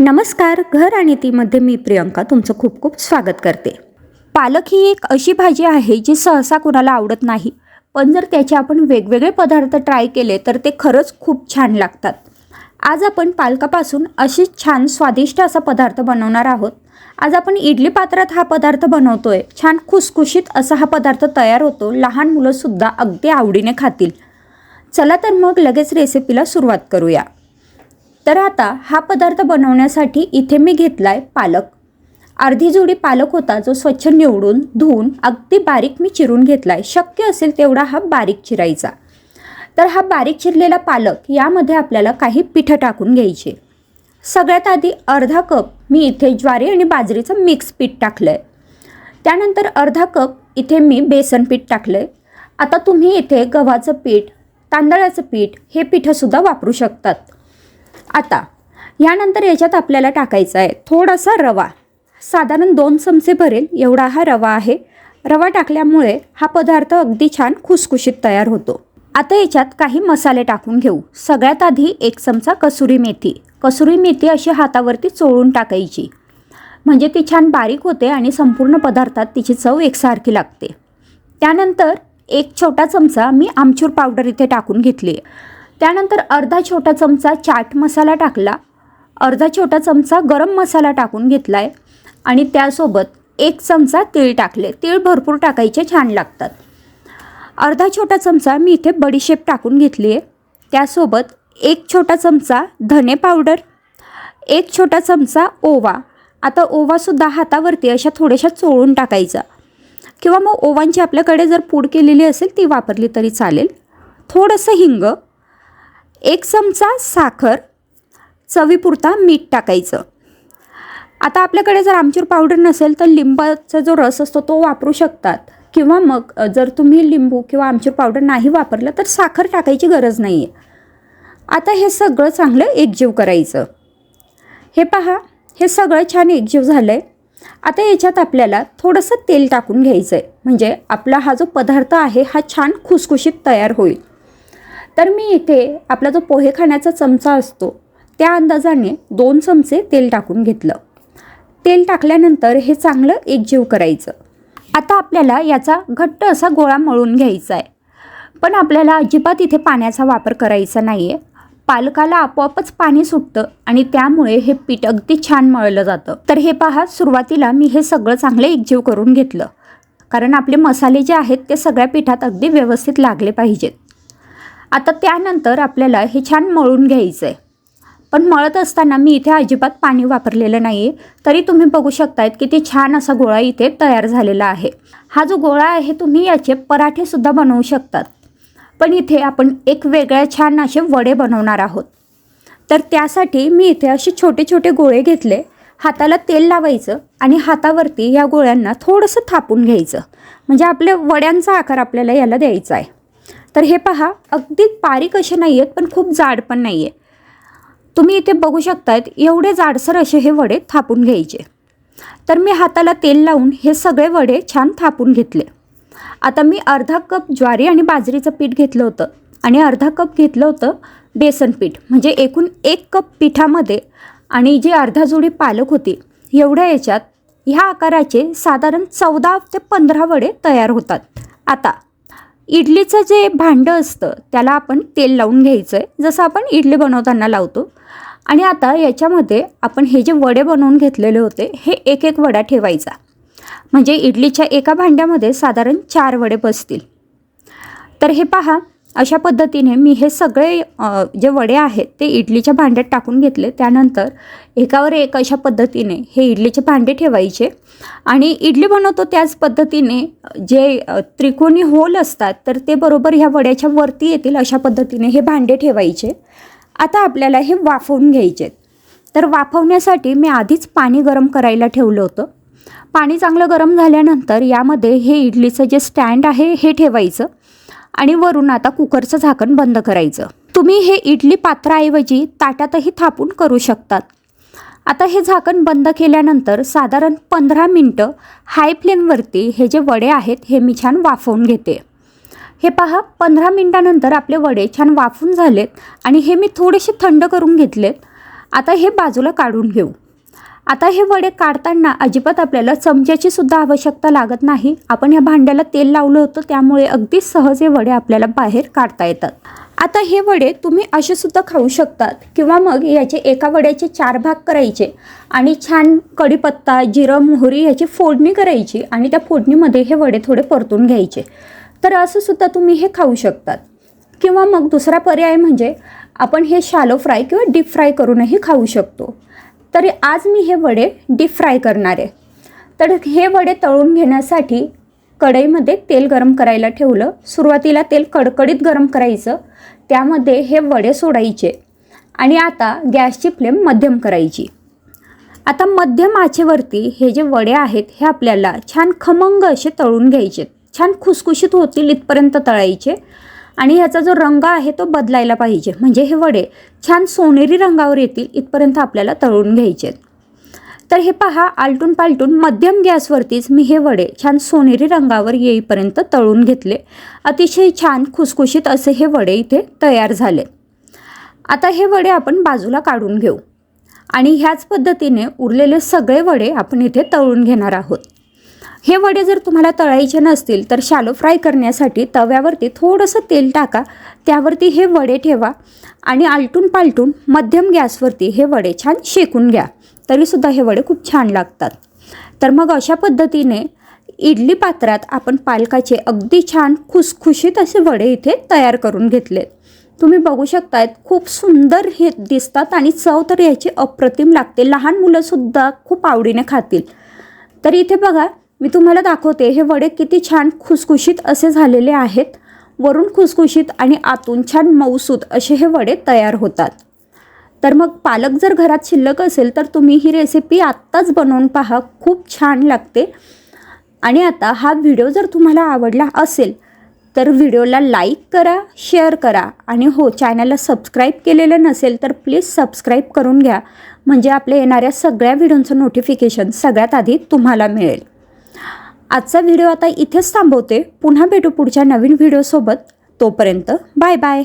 नमस्कार घर आणि तीमध्ये मी प्रियंका तुमचं खूप खूप स्वागत करते. पालक ही एक अशी भाजी आहे जी सहसा कुणाला आवडत नाही. पण जर त्याचे आपण वेगवेगळे पदार्थ ट्राय केले तर ते खरंच खूप छान लागतात. आज आपण पालकापासून अशी छान स्वादिष्ट असा पदार्थ बनवणार आहोत. आज आपण इडली पात्रात हा पदार्थ बनवतोय. छान खुसखुशीत असा हा पदार्थ तयार होतो. लहान मुलंसुद्धा अगदी आवडीने खातील. चला तर मग लगेच रेसिपीला सुरुवात करूया. तर आता हा पदार्थ बनवण्यासाठी इथे मी घेतला आहे पालक. अर्धी जोडी पालक होता जो स्वच्छ निवडून धुवून अगदी बारीक मी चिरून घेतला आहे शक्य असेल तेवढा हा बारीक चिरायचा. तर हा बारीक चिरलेला पालक यामध्ये आपल्याला काही पिठं टाकून घ्यायचे. सगळ्यात आधी अर्धा कप मी इथे ज्वारी आणि बाजरीचं मिक्स पीठ टाकलं आहे त्यानंतर अर्धा कप इथे मी बेसन पीठ टाकलं आहे आता तुम्ही इथे गव्हाचं पीठ तांदळाचं पीठ हे पिठंसुद्धा वापरू शकतात. आता यानंतर याच्यात आपल्याला टाकायचा आहे थोडासा रवा. साधारण दोन चमचे भरेल एवढा हा रवा आहे. रवा टाकल्यामुळे हा पदार्थ अगदी छान खुसखुशीत तयार होतो. आता याच्यात काही मसाले टाकून घेऊ. सगळ्यात आधी एक चमचा कसुरी मेथी. कसुरी मेथी अशी हातावरती चोळून टाकायची. म्हणजे ती छान बारीक होते आणि संपूर्ण पदार्थात तिची चव एकसारखी लागते. त्यानंतर एक छोटा चमचा मी आमचूर पावडर इथे टाकून घेतली आहे. त्यानंतर अर्धा छोटा चमचा चाट मसाला टाकला. अर्धा छोटा चमचा गरम मसाला टाकून घेतला आहे आणि त्यासोबत एक चमचा तीळ टाकले. तीळ भरपूर टाकायचे छान लागतात. अर्धा छोटा चमचा मी इथे बडीशेप टाकून घेतली आहे त्यासोबत एक छोटा चमचा धने पावडर एक छोटा चमचा ओवा. आता ओवासुद्धा हातावरती अशा थोड्याशा चोळून टाकायचा. किंवा मग ओवांची आपल्याकडे जर पूड केलेली असेल ती वापरली तरी चालेल. थोडंसं हिंग एक चमचा साखर चवीपुरता मीठ टाकायचं. आता आपल्याकडे जर आमचूर पावडर नसेल तर लिंबाचा जो रस असतो तो वापरू शकतात. किंवा मग जर तुम्ही लिंबू किंवा आमचूर पावडर नाही वापरलं तर साखर टाकायची गरज नाही आहे आता हे सगळं चांगलं एकजीव करायचं. हे पहा हे सगळं छान एकजीव झालं आहे आता याच्यात आपल्याला थोडंसं तेल टाकून घ्यायचं आहे म्हणजे आपला हा जो पदार्थ आहे हा छान खुसखुशीत तयार होईल. तर मी इथे आपला जो पोहे खाण्याचा चमचा असतो त्या अंदाजाने दोन चमचे तेल टाकून घेतलं. तेल टाकल्यानंतर हे चांगलं एकजीव करायचं. आता आपल्याला याचा घट्ट असा गोळा मळून घ्यायचा आहे. पण आपल्याला अजिबात इथे पाण्याचा वापर करायचा नाही आहे पालकाला आपोआपच पाणी सुटतं आणि त्यामुळे हे पीठ अगदी छान मळलं जातं. तर हे पहा सुरुवातीला मी हे सगळं चांगलं एकजीव करून घेतलं. कारण आपले मसाले जे आहेत ते सगळ्या पिठात अगदी व्यवस्थित लागले पाहिजेत. आता त्यानंतर आपल्याला हे छान मळून घ्यायचं आहे पण मळत असताना मी इथे अजिबात पाणी वापरलेलं नाही आहे तरी तुम्ही बघू शकतायत ते छान असा गोळा इथे तयार झालेला आहे. हा जो गोळा आहे तुम्ही याचे पराठेसुद्धा बनवू शकतात. पण इथे आपण एक वेगळ्या छान असे वडे बनवणार आहोत. तर त्यासाठी मी इथे असे छोटे छोटे गोळे घेतले. हाताला तेल लावायचं आणि हातावरती या गोळ्यांना थोडंसं थापून घ्यायचं. म्हणजे आपल्या वड्यांचा आकार आपल्याला याला द्यायचा आहे. तर हे पहा अगदी बारीक असे नाही आहेत पण खूप जाड पण नाही आहे तुम्ही इथे बघू शकतायत एवढे जाडसर असे हे वडे थापून घ्यायचे. तर मी हाताला तेल लावून हे सगळे वडे छान थापून घेतले. आता मी अर्धा कप ज्वारी आणि बाजरीचं पीठ घेतलं होतं. आणि अर्धा कप घेतलं होतं बेसन पीठ म्हणजे एकूण एक कप पिठामध्ये. आणि जी अर्धा जोडी पालक होती एवढ्या याच्यात ह्या आकाराचे साधारण चौदा ते पंधरा वडे तयार होतात. आता इडलीचं जे भांडं असतं त्याला आपण तेल लावून घ्यायचं आहे जसं आपण इडली बनवताना लावतो. आणि आता याच्यामध्ये आपण हे जे वडे बनवून घेतलेले होते हे एक एक वडा ठेवायचा. म्हणजे इडलीच्या एका भांड्यामध्ये साधारण चार वडे बसतील. तर हे पहा अशा पद्धतीने मी हे सगळे जे वडे आहेत ते इडलीच्या भांड्यात टाकून घेतले. त्यानंतर एकावर एक अशा पद्धतीने हे इडलीचे भांडे ठेवायचे आणि इडली बनवतो त्याच पद्धतीने जे त्रिकोणी होल असतात तर ते बरोबर ह्या वड्याच्या वरती येतील अशा पद्धतीने हे भांडे ठेवायचे. आता आपल्याला हे वाफवून घ्यायचे तर वाफवण्यासाठी मी आधीच पाणी गरम करायला ठेवलं होतं. पाणी चांगलं गरम झाल्यानंतर यामध्ये हे इडलीचं जे स्टँड आहे हे ठेवायचं. आणि वरून आता कुकरचं झाकण बंद करायचं. तुम्ही हे इडली पात्राऐवजी ताटातही थापून करू शकतात. आता हे झाकण बंद केल्यानंतर साधारण पंधरा मिनटं हाय फ्लेमवरती हे जे वडे आहेत हे मी छान वाफवून घेते. हे पहा पंधरा मिनटानंतर आपले वडे छान वाफून झालेत आणि हे मी थोडेसे थंड करून घेतलेत. आता हे बाजूला काढून घेऊ. आता हे वडे काढताना अजिबात आपल्याला चमच्याची सुद्धा आवश्यकता लागत नाही. आपण ह्या भांड्याला तेल लावलं होतं त्यामुळे अगदी सहज हे वडे आपल्याला बाहेर काढता येतात. आता हे वडे तुम्ही असे सुद्धा खाऊ शकतात किंवा मग याचे एका वड्याचे चार भाग करायचे आणि छान कढीपत्ता जिरं मोहरी याची फोडणी करायची आणि त्या फोडणीमध्ये हे वडे थोडे परतून घ्यायचे. तर असं सुद्धा तुम्ही हे खाऊ शकतात. किंवा मग दुसरा पर्याय म्हणजे आपण हे शालो फ्राय किंवा डीप फ्राय करूनही खाऊ शकतो. तरी आज मी हे वडे डीप फ्राय करणार आहे. तर हे वडे तळून घेण्यासाठी कढईमध्ये तेल गरम करायला ठेवलं. सुरुवातीला तेल कडकडीत गरम करायचं. त्यामध्ये हे वडे सोडायचे. आणि आता गॅसची फ्लेम मध्यम करायची. आता मध्यम आचेवरती हे जे वडे आहेत हे आपल्याला छान खमंग असे तळून घ्यायचे. छान खुसखुशीत होतील इथपर्यंत तळायचे. आणि ह्याचा जो रंग आहे तो बदलायला पाहिजे. म्हणजे हे वडे छान सोनेरी रंगावर येतील इथपर्यंत आपल्याला तळून घ्यायचे तर हे पहा आलटून पालटून मध्यम गॅसवरतीच मी हे वडे छान सोनेरी रंगावर येईपर्यंत तळून घेतले. अतिशय छान खुसखुशीत असे हे वडे इथे तयार झाले. आता हे वडे आपण बाजूला काढून घेऊ. आणि ह्याच पद्धतीने उरलेले सगळे वडे आपण इथे तळून घेणार आहोत. हे वडे जर तुम्हाला तळायचे नसतील तर शालो फ्राय करण्यासाठी तव्यावरती थोडंसं तेल टाका. त्यावरती हे वडे ठेवा आणि आलटून पालटून मध्यम गॅसवरती हे वडे छान शेकून घ्या. तरीसुद्धा हे वडे खूप छान लागतात. तर मग अशा पद्धतीने इडली पात्रात आपण पालकाचे अगदी छान खुसखुशीत असे वडे इथे तयार करून घेतलेत. तुम्ही बघू शकतायत खूप सुंदर हे दिसतात आणि चव तर याची अप्रतिम लागते. लहान मुलंसुद्धा खूप आवडीने खातील. तर इथे बघा मी तुम्हाला दाखवते हे वडे किती छान खुसखुशीत असे झालेले आहेत. वरून खुसखुशीत आणि आतून छान मऊसूत असे हे वडे तयार होतात. तर मग पालक जर घरात शिल्लक असेल तर तुम्ही ही रेसिपी आत्ताच बनवून पहा. खूप छान लागते. आणि आता हा व्हिडिओ जर तुम्हाला आवडला असेल तर व्हिडिओला लाईक करा शेअर करा. आणि हो चॅनलला सबस्क्राईब केलेलं नसेल तर प्लीज सबस्क्राईब करून घ्या. म्हणजे आपल्या येणाऱ्या सगळ्या व्हिडिओचं नोटिफिकेशन सगळ्यात आधी तुम्हाला मिळेल. आजचा व्हिडिओ आता इथेच थांबवते. पुन्हा भेटू पुढच्या नवीन व्हिडिओसोबत. तोपर्यंत बाय बाय.